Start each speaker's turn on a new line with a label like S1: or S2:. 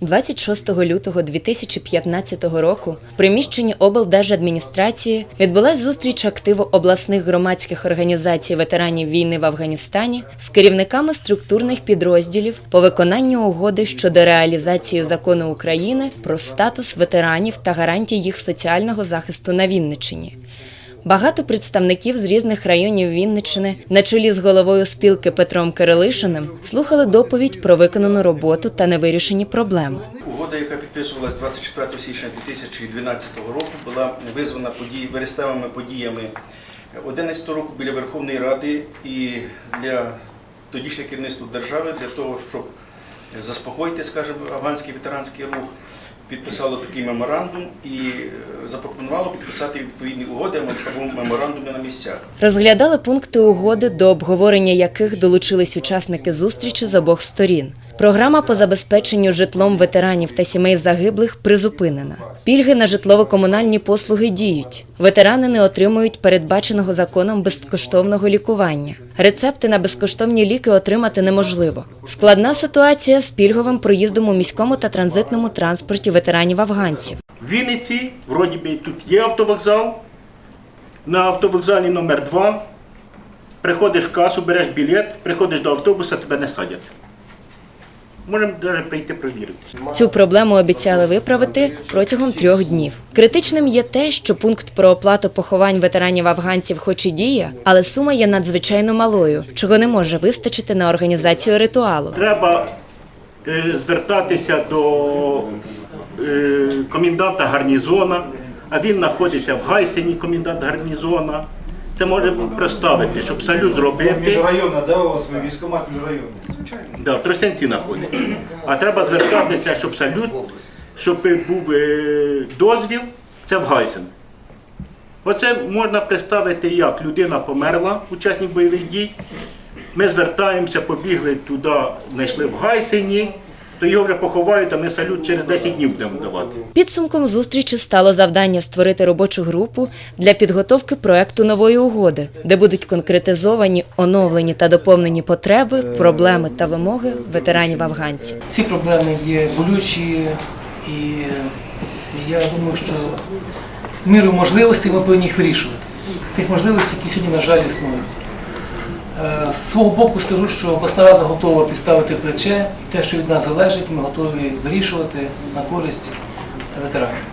S1: 26 лютого 2015 року в приміщенні облдержадміністрації відбулась зустріч активу обласних громадських організацій ветеранів війни в Афганістані з керівниками структурних підрозділів по виконанню угоди щодо реалізації закону України про статус ветеранів та гарантій їх соціального захисту на Вінниччині. Багато представників з різних районів Вінниччини на чолі з головою спілки Петром Кирилишиним слухали доповідь про виконану роботу та невирішені проблеми.
S2: Угода, яка підписувалась 24 січня 2012 року, була визвана подій, вересневими подіями 11 року біля Верховної Ради і для тодішнього керівництва держави для того, щоб заспокоїти, скажімо, афганський ветеранський рух, підписало такий меморандум і е, запропонувало підписати відповідні угоди або меморандуми на місцях.
S1: Розглядали пункти угоди, до обговорення яких долучились учасники зустрічі з обох сторін. Програма по забезпеченню житлом ветеранів та сімей загиблих призупинена. Пільги на житлово-комунальні послуги діють. Ветерани не отримують передбаченого законом безкоштовного лікування. Рецепти на безкоштовні ліки отримати неможливо. Складна ситуація з пільговим проїздом у міському та транзитному транспорті ветеранів афганців.
S3: В Вінниці, вроді би, тут є автовокзал. На автовокзалі номер 2 приходиш в касу, береш білет, приходиш до автобуса, тебе не садять. Можемо навіть прийти провірити.
S1: Цю проблему обіцяли виправити протягом трьох днів. Критичним є те, що пункт про оплату поховань ветеранів афганців хоч і діє, але сума є надзвичайно малою, чого не може вистачити на організацію ритуалу.
S3: Треба е, звертатися до е, коменданта гарнізона, а він знаходиться в Гайсені, комендант гарнізона. Це може представити, щоб салют зробити.
S4: Міжрайонна, да, у вас ви військкомат міжрайонний?
S3: Да, в Тростянці знаходиться. А треба звертатися, щоб салют, щоб був е, дозвіл, це в Гайсен. Оце можна представити, як людина померла, учасник бойових дій. Ми звертаємося, побігли туди, знайшли в Гайсені, то його вже поховають, а ми салют через 10 днів будемо давати.
S1: Підсумком зустрічі стало завдання створити робочу групу для підготовки проекту нової угоди, де будуть конкретизовані, оновлені та доповнені потреби, проблеми та вимоги ветеранів афганців.
S5: Ці проблеми є болючі, і я думаю, що в міру можливостей ми повинні їх вирішувати. Тих можливостей, які сьогодні, на жаль, існують. Е, З свого боку скажу, що обласна рада готова підставити плече, і те, що від нас залежить, ми готові вирішувати на користь ветеранів.